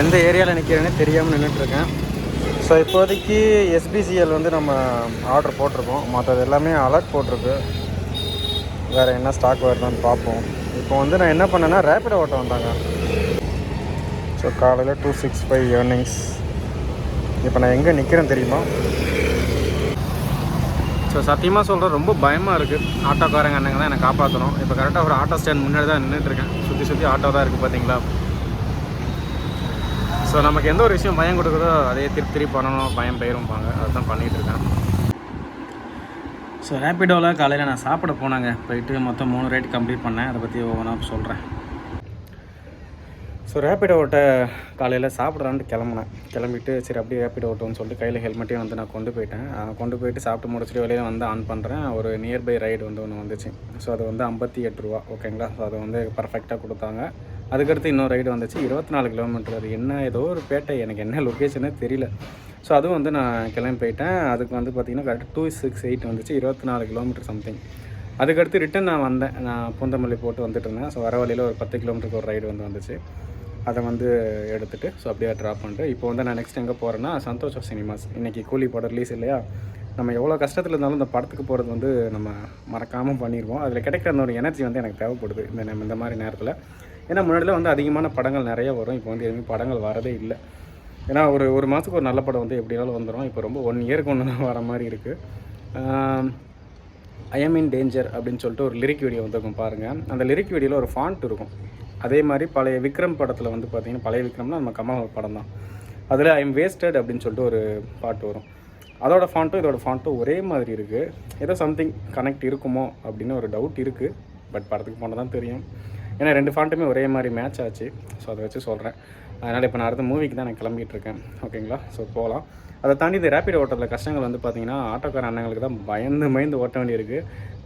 எந்த ஏரியாவில் நிற்கிறேன்னு தெரியாமல் நின்றுட்டுருக்கேன் ஸோ இப்போதைக்கு எஸ்பிசிஎல் வந்து நம்ம ஆர்டர் போட்டிருக்கோம். மற்றது எல்லாமே அலர்ட் போட்டிருக்கு. வேறு என்ன ஸ்டாக் வருதான்னு பார்ப்போம். இப்போ வந்து நான் என்ன பண்ணேன்னா ரேப்பிடோ ஓட்ட வந்தாங்க. ஸோ காலையில் டூ சிக்ஸ் ஃபைவ் ஏர்னிங்ஸ் இப்போ நான் எங்கே நிற்கிறேன் தெரியுமா? ஸோ சத்தியமாக சொல்கிறேன் ரொம்ப பயமாக இருக்குது ஆட்டோக்காரங்க அண்ணங்க தான் என்னை காப்பாற்றணும் இப்போ கரெக்டாக ஒரு ஆட்டோ ஸ்டாண்ட் முன்னாடி தான் நின்றுட்டுருக்கேன் சுற்றி சுற்றி ஆட்டோ தான் இருக்குது பார்த்தீங்களா? ஸோ நமக்கு எந்த ஒரு விஷயம் பயம் கொடுக்குதோ அதே திருப்பி திருப்பி பண்ணணும் பயம் பயிரும்பாங்க. அதுதான் பண்ணிகிட்டு இருக்கேன். ஸோ ரேப்பிடோவில் காலையில் நான் சாப்பிட போனாங்க. போயிட்டு மொத்தம் மூணு ரைட் கம்ப்ளீட் பண்ணேன். அதை பற்றி ஒவ்வொன்றா சொல்கிறேன் ஸோ ரேப்பிடோ ஓட்ட காலையில் சாப்பிட்றான்ட்டு கிளம்புனேன். கிளம்பிட்டு சரி அப்படியே ரேப்பிடோ ஓட்டோன்னு சொல்லிட்டு கையில் ஹெல்மெட்டையும் வந்து நான் கொண்டு போயிட்டேன். கொண்டு போயிட்டு சாப்பிட்டு முடிச்சுட்டு வெளியே வந்து ஆன் பண்ணுறேன் ஒரு நியர்பை ரைடு வந்து ஒன்று வந்துச்சு. ஸோ அது வந்து ஐம்பத்தி எட்டு ரூபா. ஓகேங்களா ஸோ அதை வந்து பர்ஃபெக்டாக கொடுத்தாங்க. அதுக்கடுத்து இன்னொரு ரைடு வந்துச்சு. இருபத்தி நாலு கிலோமீட்டர் அது என்ன ஏதோ ஒரு பேட்டை. எனக்கு என்ன லொக்கேஷனே தெரியல. ஸோ அதுவும் வந்து நான் கிளம்பி போயிட்டேன். அதுக்கு வந்து பார்த்திங்கன்னா கரெக்டாக டூ சிக்ஸ் எயிட் வந்துச்சு. இருபத்தி நாலு கிலோமீட்டர் சம்திங் அதுக்கடுத்து ரிட்டன் நான் வந்தேன். நான் பூந்தமல்லி போட்டு வந்துட்டு இருந்தேன். ஸோ வர வழியில் ஒரு பத்து கிலோமீட்டருக்கு ஒரு ரைடு வந்து வந்துச்சு. அதை வந்து எடுத்துகிட்டு ஸோ அப்படியே ட்ராப் பண்ணிட்டு இப்போ வந்து நான் நெக்ஸ்ட் எங்கே போகிறேன்னா சந்தோஷ் சினிமாஸ். இன்றைக்கி கூலி படம் ரிலீஸ் இல்லையா? நம்ம எவ்வளோ கஷ்டத்தில் இருந்தாலும் இந்த படத்துக்கு போகிறது வந்து நம்ம மறக்காமல் பண்ணிடுவோம் அதில் கிடைக்கிற அந்த ஒரு எனர்ஜி வந்து எனக்கு தேவைப்படுது. இந்த நம்ம இந்த மாதிரி நேரத்தில். ஏன்னா முன்னாடிலாம் வந்து அதிகமான படங்கள் நிறைய வரும். இப்போ வந்து எதுவுமே படங்கள் வரதே இல்லை. ஏன்னா ஒரு ஒரு மாதத்துக்கு ஒரு நல்ல படம் வந்து எப்படினாலும் வந்துடும் இப்போ ரொம்ப ஒன் இயருக்கு ஒன்று தான் வர மாதிரி இருக்குது ஐ எம் இன் டேஞ்சர் அப்படின்னு சொல்லிட்டு ஒரு லிரிக் வீடியோ வந்திருக்கும் பாருங்கள் அந்த லிரிக் வீடியோவில் ஒரு ஃபாண்ட் இருக்கும். அதே மாதிரி பழைய விக்ரம் படத்தில் வந்து பார்த்தீங்கன்னா பழைய விக்ரம்னா நம்ம கமல் படம் தான். அதில் ஐ எம் வேஸ்டட் அப்படின்னு சொல்லிட்டு ஒரு பாட்டு வரும். அதோட ஃபாண்ட்டும் இதோட ஃபாண்ட்டும் ஒரே மாதிரி இருக்குது ஏதோ சம்திங் கனெக்ட் இருக்குமோ அப்படின்னு ஒரு டவுட் இருக்குது பட் படத்துக்கு போனால் தான் தெரியும். ஏன்னா ரெண்டு ஃபாண்ட்டுமே ஒரே மாதிரி மேட்ச் ஆச்சு. ஸோ அதை வச்சு சொல்கிறேன் அதனால் இப்போ நான் அடுத்த மூவிக்கு தான் நான் கிளம்பிட்டு இருக்கேன். ஓகேங்களா ஸோ போகலாம் அதை தாண்டி இந்த ரேப்பிட் ஓட்டத்தில் கஷ்டங்கள் வந்து பார்த்திங்கன்னா ஆட்டோக்கார அண்ணங்களுக்கு தான் பயந்து பயந்து ஓட்ட வேண்டியிருக்கு.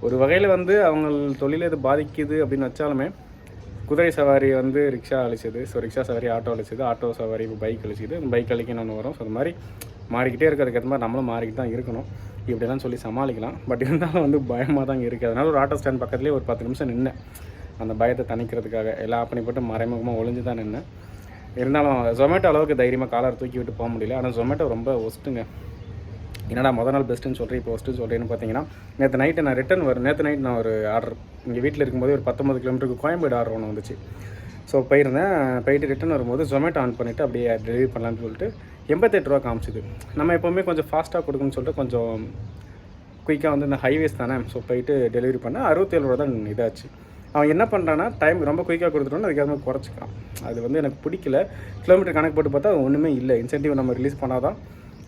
ஒரு வகையில் வந்து அவங்க தொழில் இது பாதிக்குது அப்படின்னு வச்சாலுமே குதிரை சவாரி வந்து ரிக்ஷா அழிச்சது. ஸோ ரிக்ஷா சவாரி ஆட்டோ அழிச்சது. ஆட்டோ சவாரி பைக் அழிச்சிது. பைக் அழிக்கணும்னு வரும். ஸோ அது மாதிரி மாறிக்கிட்டே இருக்கிறதுக்கு மாதிரி நம்மளும் மாறிக்கிட்டு தான் இருக்கணும். இப்படிலாம் சொல்லி சமாளிக்கலாம். பட் இருந்தாலும் வந்து பயமாக தான் இருக்குது அதனால ஒரு ஆட்டோ ஸ்டாண்ட் பக்கத்துலேயே ஒரு பத்து நிமிஷம் நின்னேன். அந்த பயத்தை தணிக்கிறதுக்காக எல்லா ஆப்பனி போட்டு மறைமுகமாக ஒளிஞ்சு தான் நின்னேன் இருந்தாலும் ஜொமேட்டோ அளவுக்கு தைரியமாக காலர் தூக்கி விட்டு போக முடியல. ஆனால் ஜொமேட்டோ ரொம்ப ஒஸ்ட்டுங்க என்னடா முத நாள் பெஸ்ட்டுன்னு சொல்கிறேன் இப்போ ஒஸ்ட்டு சொல்கிறேன்னு பார்த்தீங்கன்னா நேற்று நைட்டு நான் ரிட்டன் வரும் நேற்று நைட் நான் ஒரு ஆர்டர் இங்கே வீட்டில் இருக்கும்போது ஒரு பத்தொம்பது கிலோமீட்டருக்கு கோயம்பேடு ஆர்டர் ஒன்று வந்துச்சு. ஸோ போயிருந்தேன். போயிட்டு ரிட்டன் வரும்போது ஜொமேட்டோ ஆன் பண்ணிவிட்டு அப்படியே டெலிவரி பண்ணலான்னு சொல்லிட்டு எண்பத்தெட்டு ரூபா காமிச்சிது. நம்ம எப்போவுமே கொஞ்சம் ஃபாஸ்ட்டாக கொடுக்கணும்னு சொல்லிட்டு கொஞ்சம் குயிக்காக வந்து இந்த ஹைவேஸ் தானே. ஸோ போயிட்டு டெலிவரி பண்ணேன். அறுபத்தேழு ரூபா தான் இதாச்சு. அவன் என்ன பண்ணுறான்னா டைம் ரொம்ப குயிக்காக கொடுத்துட்டோன்னு அதுக்கு மாதிரி அது வந்து எனக்கு பிடிக்கல. கிலோமீட்டர் கணக்கு போட்டு பார்த்தா ஒன்றுமே இல்லை. இன்சென்டிவ் நம்ம ரிலீஸ் பண்ணால் தான்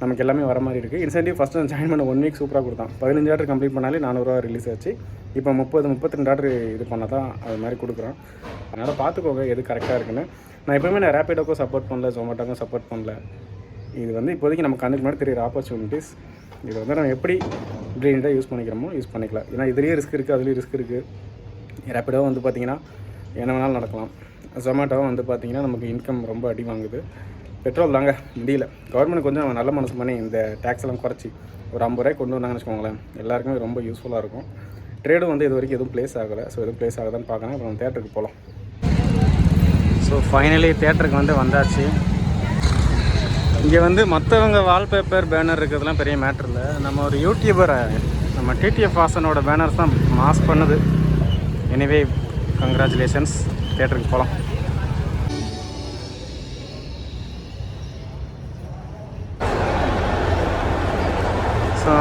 நமக்கு எல்லாமே வர மாதிரி இருக்குது இன்சென்டிவ் ஃபஸ்ட்டு நான் ஜாயின் பண்ண ஒன் வீக் சூப்பராக கொடுத்தான். பதினஞ்சு ஆர்டர் கம்ப்ளீட் பண்ணாலே நானூறுரூவா ரிலீஸ் ஆச்சு. இப்போ முப்பது முப்பத்தி ரெண்டு ஆர்டர் இது பண்ணால் தான் அது மாதிரி கொடுக்குறான். அதனால் பார்த்துக்கோங்க எது கரெக்டாக இருக்குன்னு. நான் எப்போவுமே நான் ரேப்பிடோக்கும் சப்போர்ட் பண்ணல ஜொமேட்டோக்கும் சப்போர்ட் பண்ணல. இது வந்து இப்போதைக்கு நம்ம கண்ணுக்கு முன்னாடி தெரியுற ஆப்பர்ச்சுனிட்டிஸ் இது வந்து நம்ம எப்படி ப்ரீனிட்டாக யூஸ் பண்ணிக்கிறோமோ யூஸ் பண்ணிக்கலாம். ஏன்னா இதுலேயும் ரிஸ்க் இருக்குது அதுலேயும் ரிஸ்க் இருக்குது ரேப்பிடோ வந்து பார்த்திங்கன்னா என்ன வேணாலும் நடக்கலாம். ஜொமேட்டோவும் வந்து பார்த்திங்கன்னா நமக்கு இன்கம் ரொம்ப அடி வாங்குது. பெட்ரோல் தாங்க முடியல. கவர்மெண்ட் கொஞ்சம் நல்ல மனசு பண்ணி இந்த டேக்ஸ் எல்லாம் குறைச்சி ஒரு ஐம்பது ரூபாய் கொண்டு வந்தாங்கன்னு வச்சுக்கோங்களேன் எல்லாருக்குமே ரொம்ப யூஸ்ஃபுல்லாக இருக்கும். ட்ரேடும் வந்து இது வரைக்கும் எதுவும் ப்ளேஸ் ஆகலை. ஸோ எதுவும் ப்ளேஸ் ஆகுதான்னு பார்க்கலாம் இப்போ நம்ம தேட்டருக்கு போகலாம் ஸோ ஃபைனலி தேட்டருக்கு வந்து வந்தாச்சு. இங்கே வந்து மற்றவங்க வால்பேப்பர் பேனர் இருக்கிறதுலாம் பெரிய மேட்ரு இல்லை. நம்ம ஒரு யூடியூபரை நம்ம டிடிஎஃப் ஹாசனோட பேனர்ஸ் தான் மாஸ் பண்ணுது. எனிவே கங்க்ராச்சுலேஷன்ஸ் தேட்டருக்கு போகலாம் ஸோ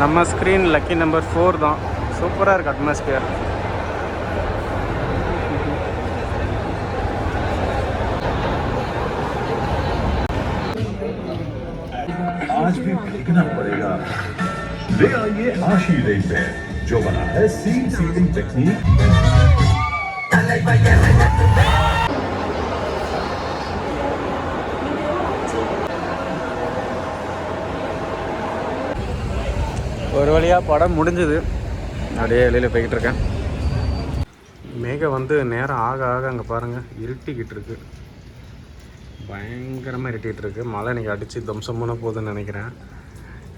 நம்ம ஸ்க்ரீன் லக்கி நம்பர் ஃபோர் தான் சூப்பராக இருக்குது அட்மாஸ்பியர் आज भी फेंकना पड़ेगा ले आइए आशी रेनवेयर जो Giovanale, sim, sim, tem técnica. ஒரு வழியாக படம் முடிஞ்சுது. அப்படியே வெளியில் போய்கிட்டு இருக்கேன். மேகம் வந்து நேரம் ஆக ஆக அங்கே பாருங்கள் இருட்டிக்கிட்டு இருக்கு. பயங்கரமாக இருட்டிகிட்டு இருக்கு. மழை இன்றைக்கி அடித்து தம்சமான போகுதுன்னு நினைக்கிறேன்.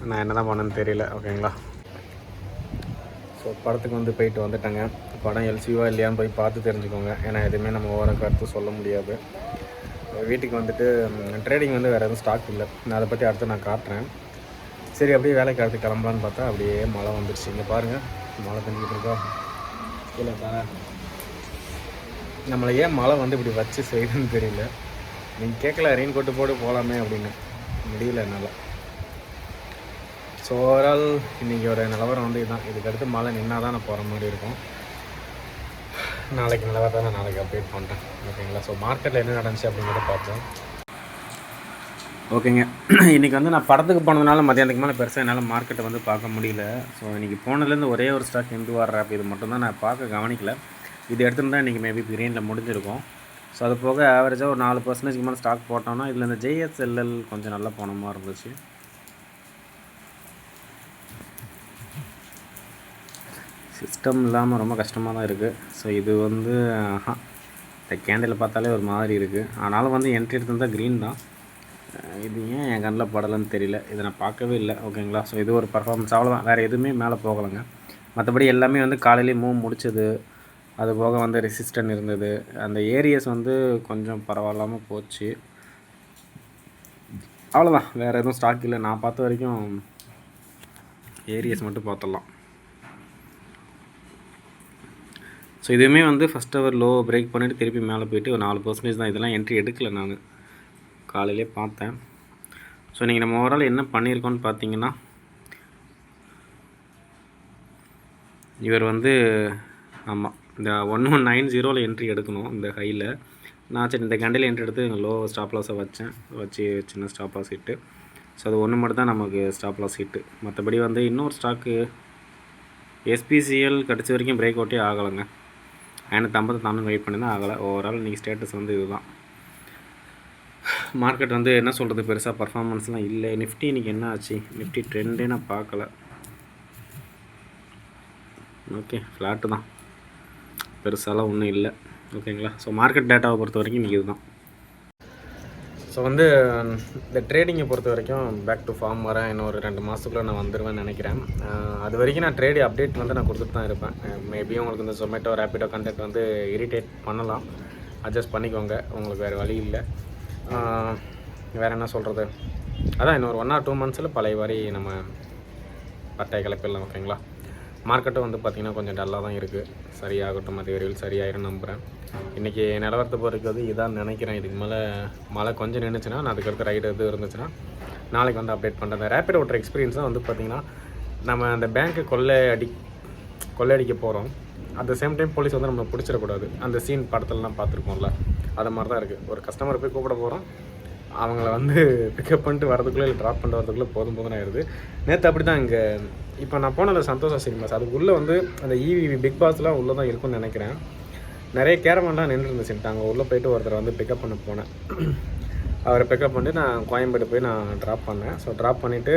நான் என்ன தான் பண்ணேன்னு தெரியல ஓகேங்களா ஸோ படத்துக்கு வந்து போயிட்டு வந்துட்டாங்க. படம் எல்சிவா இல்லையான்னு போய் பார்த்து தெரிஞ்சுக்கோங்க. ஏன்னா எதுவுமே நம்ம ஓர கருத்து சொல்ல முடியாது. வீட்டுக்கு வந்துட்டு ட்ரேடிங் வந்து வேறு எதுவும் ஸ்டாக் இல்லை. நான் அதை பற்றி அடுத்து நான் காட்டுறேன். சரி அப்படியே வேலைக்கு அடுத்து கிளம்பலான்னு பார்த்தா அப்படியே மழை வந்துடுச்சு இங்கே பாருங்கள் மழை பெஞ்சிக்கிட்டு இருக்கா? இல்லை தானே நம்மளை ஏன் மழை வந்து இப்படி வச்சு செய்யுதுன்னு தெரியல. நீங்கள் கேட்கல ரெயின் கோட்டு போட்டு போகலாமே அப்படின்னு. முடியல என்னால். ஸோ ஓவரால் இன்றைக்கி ஒரு நிலவரம் வந்து இதுதான் இதுக்கடுத்து மழை நின்னா தான் நான் போகிற மாதிரி இருக்கும். நாளைக்கு நிலவரத்தை நான் நாளைக்கு அப்டேட் பண்ணுறேன் ஓகேங்களா? ஸோ மார்க்கெட்டில் என்ன நடந்துச்சு அப்படிங்கிறத பார்ப்போம். ஓகேங்க. இன்றைக்கி வந்து நான் படத்துக்கு போனதுனால மதியானத்துக்கு மேலே பெருசாக என்னால் மார்க்கெட்டை வந்து பார்க்க முடியல. ஸோ இன்றைக்கி போனதுலேருந்து ஒரே ஒரு ஸ்டாக் இந்து வர ஆப் இது மட்டும்தான் நான் பார்க்க கவனிக்கல. இது எடுத்துருந்தால் இன்றைக்கி மேபி கிரீனில் முடிஞ்சிருக்கும். ஸோ அது போக ஆவரேஜாக ஒரு நாலு பர்சன்டேஜ்க்கு மேலே ஸ்டாக் போட்டோம்னா இதில் இந்த ஜேஎஸ்எல்எல் கொஞ்சம் நல்லா போன மாதிரி இருந்துச்சு. சிஸ்டம் இல்லாமல் ரொம்ப கஷ்டமாக தான் இருக்குது ஸோ இது வந்து இந்த கேண்டில் பார்த்தாலே ஒரு மாதிரி இருக்குது ஆனாலும் வந்து என்ட்ரி எடுத்திருந்தால் க்ரீன் தான். இது ஏன் என் கண்ணில் படலைன்னு தெரியல. இதை நான் பார்க்கவே இல்லை. ஓகேங்களா ஸோ இது ஒரு பர்ஃபார்மன்ஸ் அவ்வளோதான் வேறு எதுவுமே மேலே போகலைங்க. மற்றபடி எல்லாமே வந்து காலையிலேயே மூவ் முடிச்சது. அது போக வந்து ரெசிஸ்டன் இருந்தது. அந்த ஏரியஸ் வந்து கொஞ்சம் பரவாயில்லாமல் போச்சு. அவ்வளோதான் வேறு எதுவும் ஸ்டாக் இல்லை. நான் பார்த்த வரைக்கும் ஏரியஸ் மட்டும் பார்த்துடலாம். ஸோ இதுவுமே வந்து ஃபஸ்ட் ஹவர் லோ பிரேக் பண்ணிவிட்டு திருப்பி மேலே போயிட்டு ஒரு நாலு பர்சன்டேஜ் தான் இதெல்லாம் என்ட்ரி எடுக்கல நான். காலையிலே பார்த்தேன். ஸோ நீங்கள் நம்ம ஓவரால் என்ன பண்ணியிருக்கோம்னு பார்த்தீங்கன்னா இவர் வந்து ஆமாம் இந்த ஒன் ஒன் நைன் ஜீரோவில் என்ட்ரி எடுக்கணும் இந்த ஹையில் நான் சரி இந்த கண்டையில் என்ட்ரி எடுத்து லோ ஸ்டாப் லாஸை வச்சேன். வச்சு சின்ன ஸ்டாப் லாஸ் ஹிட்டு ஸோ அது ஒன்று மட்டும் தான் நமக்கு ஸ்டாப் லாஸ் ஹிட்டு மற்றபடி வந்து இன்னொரு ஸ்டாக்கு எஸ்பிசிஎல் கடைசி வரைக்கும் பிரேக் அவுட்டே ஆகலைங்க. ஐநூற்றம்பது தாண்டும் வெயிட் பண்ணி தான் ஆகலை. ஓவரால் இன்றைக்கி ஸ்டேட்டஸ் வந்து இதுதான். மார்க்கெட் வந்து என்ன சொல்கிறது பெருசாக பர்ஃபார்மன்ஸ்லாம் இல்லை. நிஃப்டி இன்றைக்கி என்ன ஆச்சு? நிஃப்டி ட்ரெண்டே நான் பார்க்கல. ஓகே ஃப்ளாட்டு தான். பெருசாலாம் ஒன்றும் இல்லை. ஓகேங்களா ஸோ மார்க்கெட் டேட்டாவை பொறுத்த வரைக்கும் இன்றைக்கி இதுதான். ஸோ வந்து இந்த ட்ரேடிங்கை பொறுத்த வரைக்கும் பேக் டு ஃபார்ம் வரேன் இன்னும் ஒரு ரெண்டு மாதத்துக்குள்ளே நான் வந்துடுவேன்னு நினைக்கிறேன். அது வரைக்கும் நான் ட்ரேடி அப்டேட் வந்து நான் கொடுத்துட்டு தான் இருப்பேன். மேபி உங்களுக்கு இந்த ஜொமேட்டோ ரேப்பிடோ கண்டெக்ட் வந்து இரிட்டேட் பண்ணலாம். அட்ஜஸ்ட் பண்ணிக்கோங்க. உங்களுக்கு வேறு வழி இல்லை. வேறு என்ன சொல்கிறது அதான் இன்னொரு ஒன் ஆர் டூ மந்த்ஸில் பழைய மாதிரி நம்ம பட்டை கிளப்பிடலாம் ஓகேங்களா மார்க்கெட்டும் வந்து பார்த்திங்கன்னா கொஞ்சம் டல்லாக தான் இருக்குது சரியாகட்டும் அது விரைவில் சரியாயிரும் நம்புகிறேன் இன்றைக்கி நிலவரத்தை பொறுக்கிறது இதான் நினைக்கிறேன். இதுக்கு மேலே மழை கொஞ்சம் நின்றுச்சுன்னா நான் அதுக்கடுத்து ரைடு எதுவும் இருந்துச்சுன்னா நாளைக்கு வந்து அப்டேட் பண்ணுறேன் ரேப்பிட் ஓட்டுற எக்ஸ்பீரியன்ஸ் தான் வந்து பார்த்திங்கன்னா நம்ம அந்த பேங்க்கு கொள்ளை அடி கொள்ளையடிக்க போகிறோம் at the same time police வந்து நம்மளை பிடிச்சிடக்கூடாது. அந்த சீன் படத்துலலாம் பார்த்துருக்கோம்ல அது மாதிரி தான் இருக்குது ஒரு கஸ்டமர் போய் கூப்பிட போகிறோம் அவங்கள வந்து பிக்கப் பண்ணிட்டு வரதுக்குள்ளே இல்லை ட்ராப் பண்ணிட்டு வரதுக்குள்ளே போதும் போதும் ஆயிடுது. நேற்று அப்படி தான் இங்கே இப்போ நான் போனல சந்தோஷம் சினிமாஸ். அதுக்குள்ளே வந்து அந்த இவி பிக் பாஸ்லாம் உள்ளே தான் இருக்கும்னு நினைக்கிறேன். நிறைய கேரமெல்லாம் நின்று இருந்துச்சுட்டு அங்கே உள்ளே போயிட்டு ஒருத்தர் வந்து பிக்கப் பண்ண போனேன். அவரை பிக்கப் பண்ணிட்டு நான் கோயம்பேடு போய் நான் ட்ராப் பண்ணேன். ஸோ ட்ராப் பண்ணிவிட்டு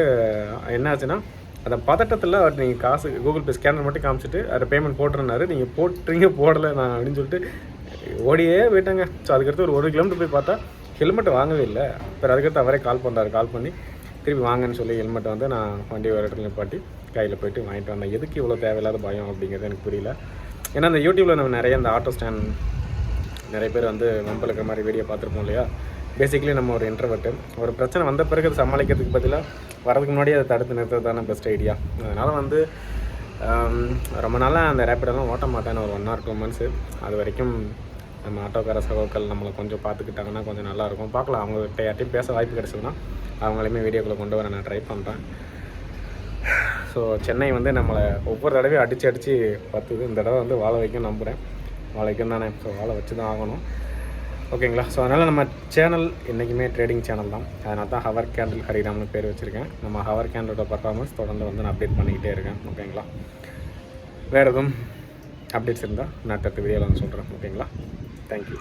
என்னாச்சுன்னா அந்த பதட்டத்தில் அவர் நீங்கள் காசு கூகுள் பே ஸ்கேனர் மட்டும் காமிச்சிட்டு அதை பேமெண்ட் போட்டுருந்தாரு. நீங்கள் போட்டுறீங்க போடலை நான் அப்படின்னு சொல்லிட்டு ஓடியே போயிட்டாங்க. ஸோ அதுக்கடுத்து ஒரு ஒரு கிலோமீட்டர் போய் பார்த்தா ஹெல்மெட்டை வாங்கவே இல்லை. அப்புறம் அதுக்கடுத்து அவரே கால் பண்ணுறாரு கால் பண்ணி திருப்பி வாங்கன்னு சொல்லி ஹெல்மெட்டை வந்து நான் வண்டி ஒரு இடத்துல நிப்பாட்டி கையில் போயிட்டு வாங்கிட்டு வந்தேன். எதுக்கு இவ்வளோ தேவையில்லாத பயம் அப்படிங்கிறது எனக்கு புரியல. ஏன்னா அந்த யூடியூப்பில் நம்ம நிறைய இந்த ஆட்டோ ஸ்டாண்ட் நிறைய பேர் வந்து வம்பில் இருக்கிற மாதிரி வீடியோ பார்த்துருப்போம் இல்லையா? பேசிக்கலி நம்ம ஒரு இன்டர்வெட்டு ஒரு பிரச்சனை வந்த பிறகு அதை சமாளிக்கிறதுக்கு பதிலாக வரதுக்கு முன்னாடி அதை தடுத்து நிறுத்துறது தானே பெஸ்ட் ஐடியா அதனால் வந்து ரொம்ப நாளாக அந்த ரேப்பிடெல்லாம் ஓட்ட மாட்டேன் ஒரு ஒன் ஆர் டூ மந்த்ஸு அது வரைக்கும் நம்ம ஆட்டோக்கார சகோக்கள் நம்மளை கொஞ்சம் பார்த்துக்கிட்டாங்கன்னா கொஞ்சம் நல்லாயிருக்கும். பார்க்கலாம் அவங்ககிட்ட யார்ட்டையும் பேச வாய்ப்பு கிடச்சதுன்னா அவங்களையுமே வீடியோக்குள்ளே கொண்டு வர நான் ட்ரை பண்ணுறேன் ஸோ சென்னை வந்து நம்மளை ஒவ்வொரு தடவையும் அடித்து அடித்து பார்த்துது இந்த தடவை வந்து வாழ வைக்கும் நம்புகிறேன் வாழ வைக்கும் தானே? ஸோ வாழ வச்சு தான் ஆகணும். ஓகேங்களா ஸோ அதனால் நம்ம சேனல் என்றைக்குமே ட்ரேடிங் சேனல் தான். அதனால தான் ஹவர் கேண்டில் ஹரிராம்னு பேர் வச்சுருக்கேன். நம்ம ஹவர் கேண்டலோட பர்ஃபார்மன்ஸ் தொடர்ந்து வந்து நான் அப்டேட் பண்ணிக்கிட்டே இருக்கேன். ஓகேங்களா வேறு எதுவும் அப்டேட்ஸ் இருந்தால் நான் அடுத்த வீடியோவில் வந்து சொல்கிறேன் ஓகேங்களா Thank you.